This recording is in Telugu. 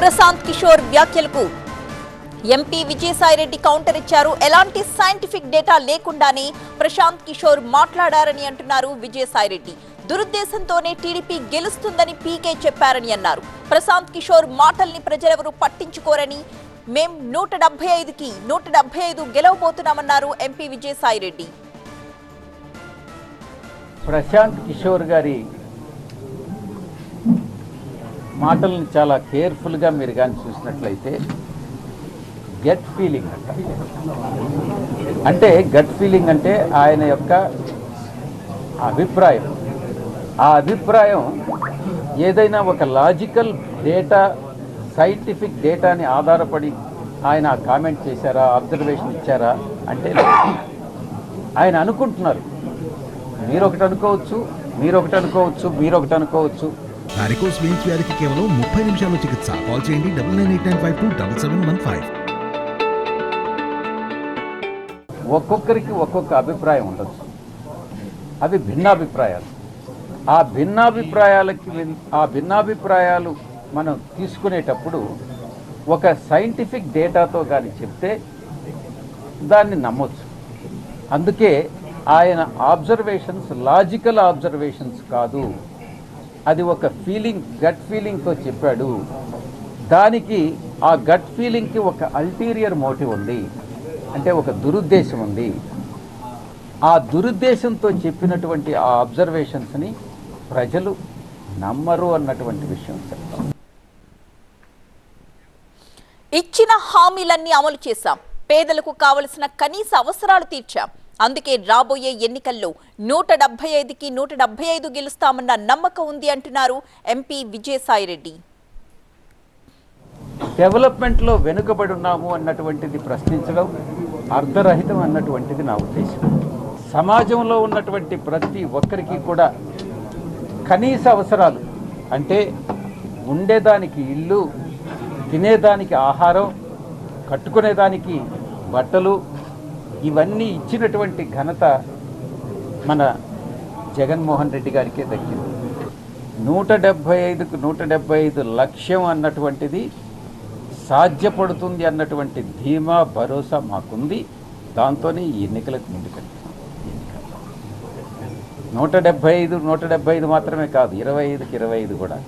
ప్రశాంత్ కిషోర్ వ్యాఖ్యలకు. ఎంపీ విజయసాయిరెడ్డి కౌంటర్ ఇచ్చారు. ఎలాంటి సైంటిఫిక్ డేటా లేకుండానే ప్రశాంత్ కిషోర్ మాట్లాడారని అంటున్నారు విజయసాయిరెడ్డి. దురుద్దేశంతోనే టీడీపీ గెలుస్తుందని పీకే చెప్పారని అన్నారు. ప్రశాంత్ కిషోర్ మాటల్ని ప్రజలెవరూ పట్టించుకోరని మేం నూట డెబ్బై ఐదుకి నూట డెబ్బై ఐదు గెలవబోతున్నామన్నారు ఎంపీ విజయసాయిరెడ్డి. ప్రశాంత్ కిషోర్ గారి మాటలను చాలా కేర్ఫుల్గా మీరు కానీ చూసినట్లయితే గట్ ఫీలింగ్ అంట. అంటే గట్ ఫీలింగ్ అంటే ఆయన యొక్క అభిప్రాయం. ఆ అభిప్రాయం ఏదైనా ఒక లాజికల్ డేటా సైంటిఫిక్ డేటాని ఆధారపడి ఆయన కామెంట్ చేశారా అబ్జర్వేషన్ ఇచ్చారా అంటే ఆయన అనుకుంటున్నారు. మీరు ఒకటి అనుకోవచ్చు మీరు ఒకటి అనుకోవచ్చు మీరు ఒకటి అనుకోవచ్చు. వారికోస్ వెయిన్స్ వ్యాధికి కేవలం ముప్పై నిమిషాల్లో చికిత్స. కాల్ చేయండి double nine eight nine five two double seven one five. ఒక్కొక్కరికి ఒక్కొక్క అభిప్రాయం ఉండొచ్చు. అవి భిన్నాభిప్రాయాలు. ఆ భిన్నాభిప్రాయాలకి ఆ భిన్నాభిప్రాయాలు మనం తీసుకునేటప్పుడు ఒక సైంటిఫిక్ డేటాతో కానీ చెప్తే దాన్ని నమ్మొచ్చు. అందుకే ఆయన ఆబ్జర్వేషన్స్ లాజికల్ ఆబ్జర్వేషన్స్ కాదు. అది ఒక ఫీలింగ్ గట్ ఫీలింగ్తో చెప్పాడు. దానికి ఆ గట్ ఫీలింగ్కి ఒక అల్టీరియర్ మోటివ్ ఉంది. అంటే ఒక దురుద్దేశం ఉంది. ఆ దురుద్దేశంతో చెప్పినటువంటి ఆ అబ్జర్వేషన్స్ని ప్రజలు నమ్మరు అన్నటువంటి విషయం చెప్తాం. ఇచ్చిన హామీలన్నీ అమలు చేశాం. పేదలకు కావలసిన కనీస అవసరాలు తీర్చాం. అందుకే రాబోయే ఎన్నికల్లో నూట డెబ్బై ఐదుకి నూట డెబ్బై ఐదు గెలుస్తామన్న నమ్మకం ఉంది అంటున్నారు ఎంపీ విజయసాయిరెడ్డి. డెవలప్మెంట్లో వెనుకబడి ఉన్నాము అన్నటువంటిది ప్రశ్నించడం అర్ధరహితం అన్నటువంటిది నా ఉద్దేశం. సమాజంలో ఉన్నటువంటి ప్రతి ఒక్కరికి కూడా కనీస అవసరాలు అంటే ఉండేదానికి ఇల్లు తినేదానికి ఆహారం కట్టుకునేదానికి బట్టలు ఇవన్నీ ఇచ్చినటువంటి ఘనత మన జగన్మోహన్ రెడ్డి గారికే దక్కింది. నూట డెబ్భై ఐదుకు నూట డెబ్భై ఐదు లక్ష్యం అన్నటువంటిది సాధ్యపడుతుంది అన్నటువంటి ధీమా భరోసా మాకుంది. దాంతోనే ఈ ఎన్నికలకు ముందుకెళ్తాం నూట డెబ్భై ఐదు నూట డెబ్భై ఐదు మాత్రమే కాదు ఇరవై ఐదుకి ఇరవై ఐదు కూడా.